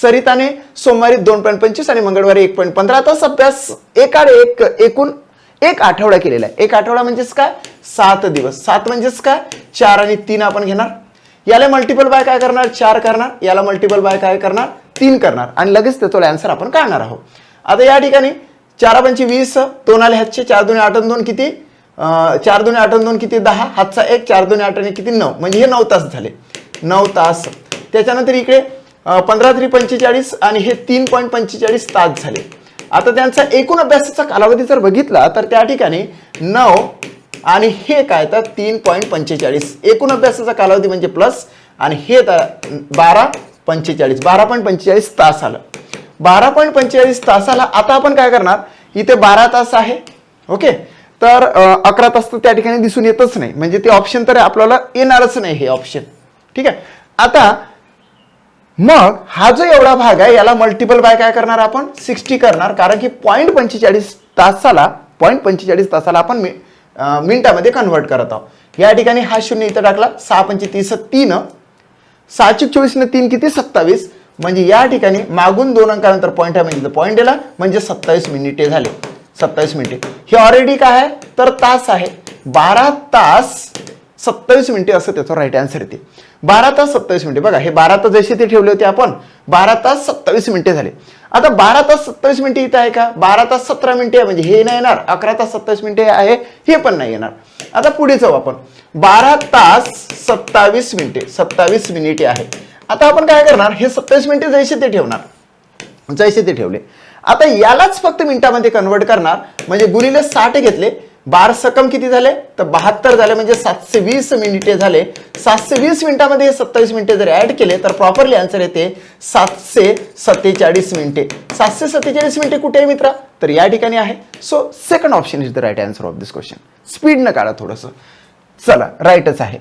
सरिताने सोमवारी दोन पॉईंट पंचवीस आणि मंगळवारी एक पॉईंट पंधरा. तास अभ्यास एकाड एक एकूण एक आठवडा केलेला आहे. एक आठवडा म्हणजेच काय? सात दिवस. सात म्हणजेच काय? चार आणि तीन आपण घेणार. याला मल्टिपल बाय काय करणार? चार करणार. याला मल्टिपल बाय काय करणार? तीन करणार. आणि लगेच त्याचा आन्सर आपण काढणार आहोत. आता या ठिकाणी चारा पंची वीस दोन आले हातचे चार दोन आठ दोन किती? चार दोन आठ दोन किती? दहा. हातचा एक चार दोन आठ आणि किती? नऊ. म्हणजे हे नऊ तास झाले. नऊ तास. त्याच्यानंतर इकडे पंधरा तरी पंचेचाळीस आणि हे तीन पॉईंट पंचेचाळीस तास झाले. आता त्यांचा एकूण अभ्यासाचा कालावधी जर बघितला तर त्या ठिकाणी नऊ आणि हे काय तर तीन पॉईंट पंचेचाळीस. एकूण अभ्यासाचा कालावधी म्हणजे प्लस आणि हे तर बारा पंचेचाळीस. बारा पॉईंट पंचेचाळीस तास आलं. बारा पॉईंट पंचेचाळीस तासाला आता आपण काय करणार? इथे बारा तास आहे. ओके? तर अकरा तास तर त्या ठिकाणी दिसून येतच नाही. म्हणजे ते ऑप्शन तर आपल्याला येणारच नाही हे ऑप्शन ठीक आहे? आता मग हा जो एवढा भाग आहे याला मल्टिपल बाय काय करणार आपण? सिक्स्टी करणार. कारण की पॉईंट पंचेचाळीस तासाला पॉईंट पंचेचाळीस तासाला आपण मि- मिनिटामध्ये कन्वर्ट करत आहोत. या ठिकाणी हा शून्य इथं टाकला. सहा पंचेतीस तीन. सहाशे चोवीसनं तीन किती? सत्तावीस. म्हणजे या ठिकाणी मागून दोन अंकानंतर पॉईंट आहे म्हणजे पॉईंट दिला. म्हणजे सत्तावीस मिनिटे झाले. सत्तावीस मिनिटे. हे ऑलरेडी काय आहे? तर तास आहे. बारा तास सत्तावीस मिनिटे असं त्याचं राईट आन्सर येते. बारा तास सत्तावीस मिनिटे. बघा हे बारा तास जसे ते ठेवले होते आपण बारा तास सत्तावीस मिनिटे झाले. आता बारा तास सत्तावीस मिनिटे इथं आहे का? बारा तास सतरा मिनिटे म्हणजे हे नाही येणार. अकरा तास सत्तावीस मिनिटे आहे हे पण नाही येणार. आता पुढे जाऊ आपण. बारा तास सत्तावीस मिनिटे सत्तावीस मिनिटे आहे. आता आपण काय करणार? हे सत्तावीस मिनिटे जैसे ते ठेवणार. जैसे ते ठेवले. आता यालाच फक्त मिनिटामध्ये कन्वर्ट करणार. म्हणजे गुणिले साठ घेतले. बार सकम किती झाले? तर बहात्तर झाले म्हणजे सातशे वीस मिनिटे झाले. सातशे वीस मिनिटामध्ये हे सत्तावीस मिनिटे जर ऍड केले तर प्रॉपरली आन्सर येते सातशे सत्तेचाळीस मिनिटे. सातशे सत्तेचाळीस मिनिटे कुठे आहे मित्रा? तर या ठिकाणी आहे. So second option is the right answer of this question स्पीडनं काढा थोडंसं. चला राईटच आहे.